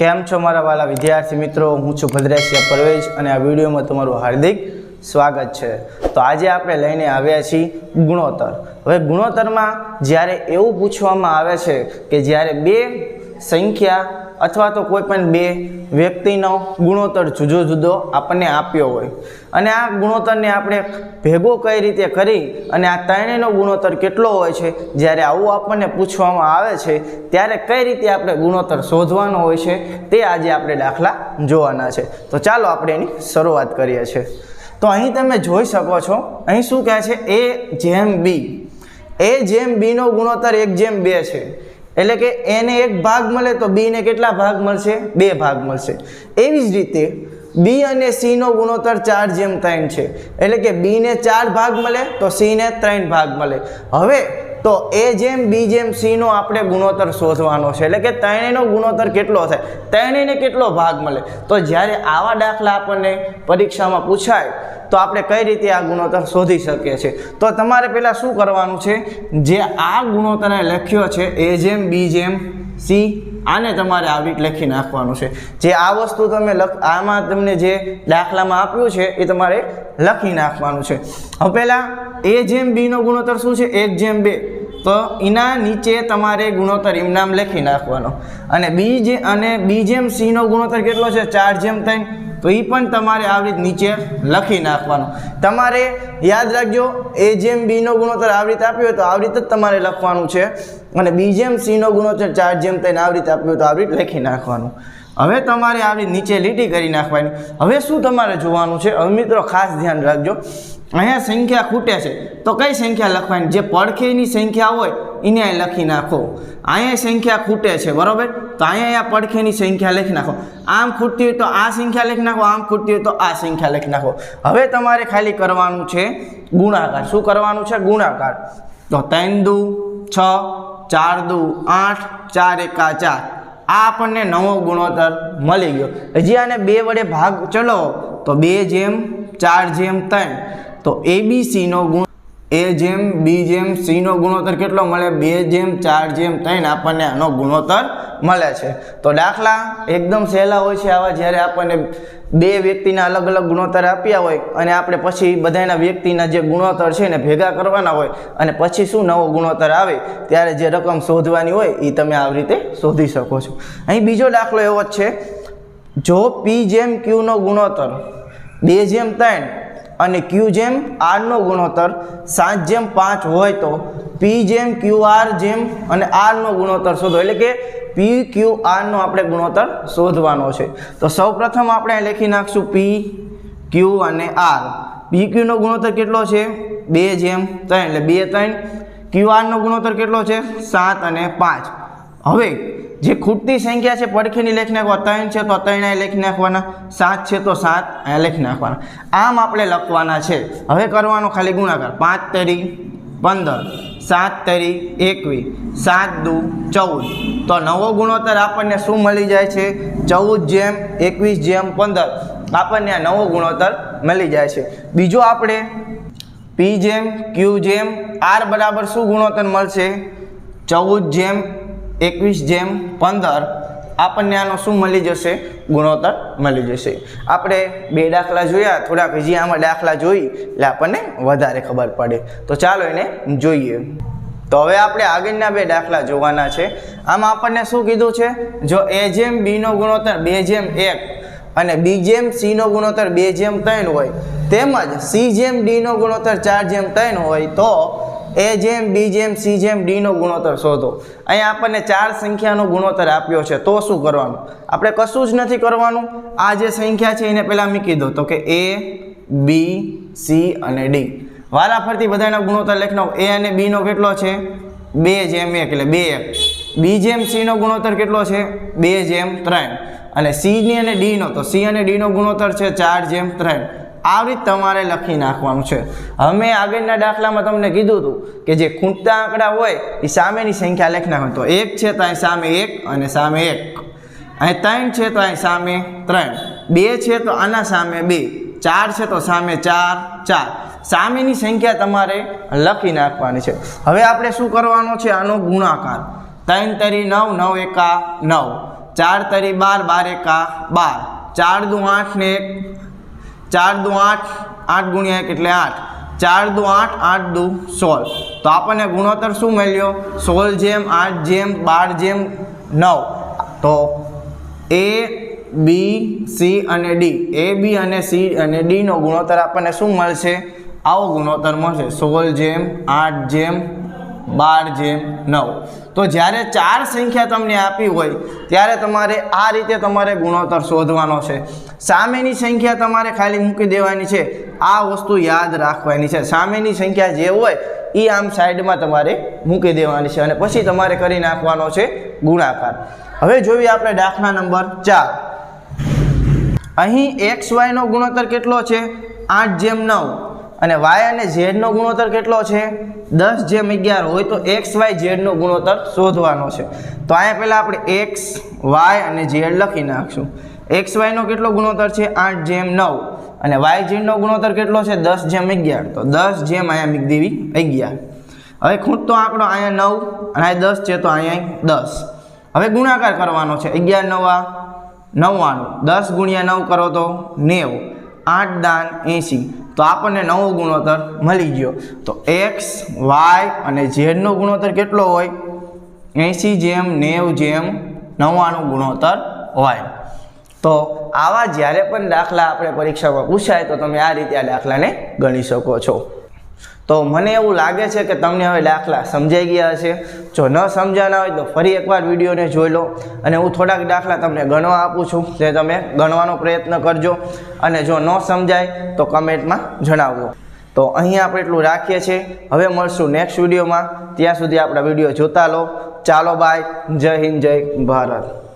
કેમ છો મારા વાલા વિદ્યાર્થી મિત્રો? હું છું ભદ્રેશિયા પરવેજ અને આ વિડીયોમાં તમારું હાર્દિક સ્વાગત છે. તો આજે આપણે લઈને આવ્યા છીએ ગુણોત્તર. હવે ગુણોત્તરમાં જ્યારે એવું પૂછવામાં આવે છે કે જ્યારે બે સંખ્યા અથવા તો કોઈ પણ બે વ્યક્તિનો ગુણોત્તર જુદો જુદો આપણને આપ્યો હોય. અને આ ગુણોત્તરને આપણે ભેગો કઈ રીતે કરી અને આ ત્રણેયનો ગુણોત્તર કેટલો હોય છે, જ્યારે આવું આપણને પૂછવામાં આવે છે, ત્યારે કઈ રીતે આપણે ગુણોત્તર શોધવાનો હોય છે, તે આજે આપણે દાખલા જોવાના છે. તો ચાલો આપણે એની શરૂઆત કરીએ છીએ. તો અહીં તમે જોઈ શકો છો, અહીં શું કહે છે? એ જેમ બી એ જેમ બીનો ગુણોત્તર એક જેમ બે છે. એટલે કે એને એક ભાગ મળે તો બીને કેટલા ભાગ મળશે? બે ભાગ મળશે. એવી જ રીતે બી અને સીનો ગુણોત્તર ચાર જેમ ત્રણ છે. એટલે કે બીને ચાર ભાગ મળે તો સીને ત્રણ ભાગ મળે. હવે તો એ જેમ, બી જેમ, સીનો આપણે ગુણોત્તર શોધવાનો છે. એટલે કે ત્રણેયનો ગુણોત્તર કેટલો થાય ત્રણેયને કેટલો ભાગ મળે? તો જ્યારે આવા દાખલા આપણને પરીક્ષામાં પૂછાય, તો આપણે કઈ રીતે આ ગુણોત્તર શોધી શકીએ છીએ? તો તમારે પહેલાં શું કરવાનું છે? જે આ ગુણોત્તરને લખ્યો છે, એ જેમ, બી જેમ, સી, આને તમારે આવી લખી નાખવાનું છે. જે આ વસ્તુ તમે લખ, આમાં તમને જે દાખલામાં આપ્યું છે, એ તમારે લખી નાખવાનું છે. હવે પહેલાં એ જેમ, બીનો ગુણોત્તર શું છે? એક જેમ, બે. તો એના નીચે તમારે ગુણોત્તર ઇમનામ લખી નાખવાનો. અને બી જે અને બી જેમ સીનો ગુણોત્તર કેટલો છે? ચાર જેમ ત્રણ. તો એ પણ તમારે આવી રીત નીચે લખી નાખવાનો. તમારે યાદ રાખજો, એ જેમ બીનો ગુણોત્તર આવી રીતે આપ્યો તો આવી રીતે જ તમારે લખવાનું છે. અને બી જેમ સીનો ગુણોત્તર, ચાર જેમ ત્રણ, આવી રીતે આપ્યો તો આવી રીતે લખી નાખવાનું. હવે તમારે આવી નીચે લીટી કરી નાખવાની. હવે શું તમારે જોવાનું છે? હવે મિત્રો ખાસ ધ્યાન રાખજો. અહીંયા સંખ્યા ખૂટે છે. તો કઈ સંખ્યા લખવાની? જે પડખેની સંખ્યા હોય, એને અહીં લખી નાખો. અહીંયા સંખ્યા ખૂટે છે, બરાબર? તો અહીંયા પડખેની સંખ્યા લખી નાખો. આમ ખૂટતી હોય તો આ સંખ્યા લખી નાખો, આમ ખૂટતી હોય તો આ સંખ્યા લખી નાખો. હવે તમારે ખાલી કરવાનું છે ગુણાકાર. શું કરવાનું છે? ગુણાકાર. તો ત્રણ દુ, છ, ચાર દુ, આઠ, ચાર, એકા, ચાર. આ આપણને નવો ગુણોત્તર મળી ગયો. હજી આને બે વડે ભાગ ચલો તો બે જેમ, ચાર જેમ, ત્રણ. તો એબીસીનો ગુણ એ જેમ, બી જેમ, સીનો ગુણોત્તર કેટલો મળે? બે જેમ, ચાર જેમ, ત્રણ આપણને આનો ગુણોત્તર મળે છે. તો દાખલા એકદમ સહેલા હોય છે આવા જ્યારે આપણને બે વ્યક્તિના અલગ અલગ ગુણોત્તર આપ્યા હોય અને આપણે પછી બધાના વ્યક્તિના જે ગુણોત્તર છે એને ભેગા કરવાના હોય અને પછી શું નવો ગુણોત્તર આવે ત્યારે જે રકમ શોધવાની હોય એ તમે આવી રીતે શોધી શકો છો. અહીં બીજો દાખલો એવો જ છે. જો પી જેમ ક્યુનો ગુણોત્તર, બે જેમ ત્રણ અને ક્યુ જેમ આરનો ગુણોત્તર, સાત જેમ પાંચ હોય તો પી જેમ ક્યુ આર જેમ અને આરનો ગુણોત્તર શોધો. એટલે કે પી ક્યુ આરનો આપણે ગુણોત્તર શોધવાનો છે. તો સૌપ્રથમ આપણે લખી નાખશું પી ક્યુ અને આર પી ક્યુનો ગુણોત્તર કેટલો છે? બે જેમ ત્રણ. એટલે બે, ત્રણ. ક્યુ આરનો ગુણોત્તર કેટલો છે? સાત અને પાંચ. હવે જે ખૂટતી સંખ્યા છે, પડખેની લખી નાખવા ત્રણ છે તો ત્રણ અહીં લખી નાખવાના, સાત છે તો સાત, અહીંયા લખી નાખવાના. આમ આપણે લખવાના છે. હવે કરવાનો ખાલી ગુણાકાર. પાંચ તરી પંદર, સાત તરી એકવીસ, સાત દુ ચૌદ. તો નવો ગુણોત્તર આપણને શું મળી જાય છે? ચૌદ જેમ એકવીસ જેમ પંદર. આપણને આ નવો ગુણોત્તર મળી જાય છે. બીજો આપણે પી જેમ ક્યુ જેમ આર બરાબર શું ગુણોત્તર મળશે? ચૌદ જેમ એકવીસ જેમ પંદર આપણને આનો શું મળી જશે? ગુણોત્તર મળી જશે. આપણે બે દાખલા જોયા, થોડાક હજી આમાં દાખલા જોઈ, એટલે આપણને વધારે ખબર પડે. તો ચાલો એને જોઈએ. તો હવે આપણે આગળના બે દાખલા જોવાના છે. આમાં આપણને શું કીધું છે? જો એ જેમ બીનો ગુણોત્તર, બે જેમ એક અને બી જેમ સીનો ગુણોત્તર, બે જેમ ત્રણ હોય, તેમજ સી જેમ ડીનો ગુણોત્તર, ચાર જેમ ત્રણ હોય, તો એ જેમ બી જેમ સી જેમ ડીનો ગુણોત્તર શોધો. અહીંયા આપણને ચાર સંખ્યાનો ગુણોત્તર આપ્યો છે, તો શું કરવાનું? આપણે કશું જ નથી કરવાનું. આ જે સંખ્યા છે, એને પહેલાં મૂકી દો. તો કે એ બી સી અને ડી વારાફરતી બધાના ગુણોત્તર લખનો એ અને બીનો કેટલો છે? બે જેમ એક, એટલે બે એક બી જેમ સીનો ગુણોત્તર કેટલો છે? બે જેમ ત્રણ. અને સીની અને ડીનો તો સી અને ડીનો ગુણોત્તર છે ચાર જેમ ત્રણ. આવી રીત તમારે લખી નાખવાનું છે. હવે આગળના દાખલામાં તમને કીધું હતું કે જે ખૂંટતા આંકડા હોય, એ સામેની સંખ્યા લખી હોય. તો એક છે તો અહીં સામે એક અને સામે એક. અહીં ત્રણ છે તો અહીં સામે ત્રણ. બે છે તો આના સામે બે. ચાર છે તો સામે ચાર ચાર. સામેની સંખ્યા તમારે લખી નાખવાની છે. હવે આપણે શું કરવાનો છે? આનો ગુણાકાર. ત્રણ તરી નવ નવ એકા નવ. ચાર તરી બાર બાર એકા બાર. ચાર દુ આઠ ને એક. ચાર દુ આઠ આઠ ગુણ્યા એક એટલે આઠ. ચાર દુ આઠ આઠ દુ સોળ. તો આપણને ગુણોત્તર શું મળ્યો? સોળ જેમ, આઠ જેમ, બાર જેમ, નવ. તો એ, બી, સી અને ડી. એ, બી અને સી અને ડીનો ગુણોત્તર આપણને શું મળશે? આવો ગુણોત્તર મળશે. સોળ જેમ, આઠ જેમ બાર જેમ નવ. તો જ્યારે ચાર સંખ્યા તમને આપી હોય, ત્યારે તમારે આ રીતે તમારે ગુણોત્તર શોધવાનો છે. સામેની સંખ્યા તમારે ખાલી મૂકી દેવાની છે. આ વસ્તુ યાદ રાખવાની છે. સામેની સંખ્યા જે હોય એ આમ સાઈડમાં તમારે મૂકી દેવાની છે અને પછી તમારે કરી નાખવાનો છે ગુણાકાર. હવે જોઈએ આપણે દાખલા નંબર ચાર. અહીં એક્સ વાયનો ગુણોત્તર કેટલો છે? આઠ જેમ નવ. અને વાય અને ઝેડનો ગુણોત્તર કેટલો છે? દસ જેમ અગિયાર હોય તો એક્સ વાય ઝેડનો ગુણોત્તર શોધવાનો છે. તો અહીંયા પહેલાં આપણે એક્સ વાય અને ઝેડ લખી નાખશું. એક્સ વાયનો કેટલો ગુણોત્તર છે? આઠ જેમ નવ. અને વાય ઝેડનો ગુણોત્તર કેટલો છે? દસ જેમ અગિયાર. તો દસ જેમ અહીંયા મિક દેવી અગિયાર. હવે ખૂટતો આંકડો અહીંયા નવ અને અહીંયા દસ છે તો અહીંયા દસ. હવે ગુણાકાર કરવાનો છે. અગિયાર નવા નવ્વાણું. દસ ગુણ્યા નવ કરો તો નેવું. આઠ દાન એંસી તો આપણને નવો ગુણોત્તર મળી ગયો. તો એક્સ, વાય અને ઝેડનો ગુણોત્તર કેટલો હોય? એંસી જેમ નેવ જેમ નવ્વાણું ગુણોત્તર હોય. તો આવા જ્યારે પણ દાખલા આપણે પરીક્ષામાં પૂછાય તો તમે આ રીતે આ દાખલાને ગણી શકો છો. તો મને એવું લાગે છે કે તમને હવે દાખલા સમજાઈ ગયા હશે. જો ન સમજાના હોય તો ફરી એકવાર વિડીયોને જોઈ લો અને હું થોડાક દાખલા તમને ગણવા આપું છું જે તમે ગણવાનો પ્રયત્ન કરજો અને જો ન સમજાય તો કમેન્ટમાં જણાવજો. તો અહીં આપણે એટલું રાખીએ છીએ. હવે મળશું નેક્સ્ટ વિડીયોમાં. ત્યાં સુધી આપણા વીડિયો જોતા લો. ચાલો બાય જય હિન્દ, જય ભારત.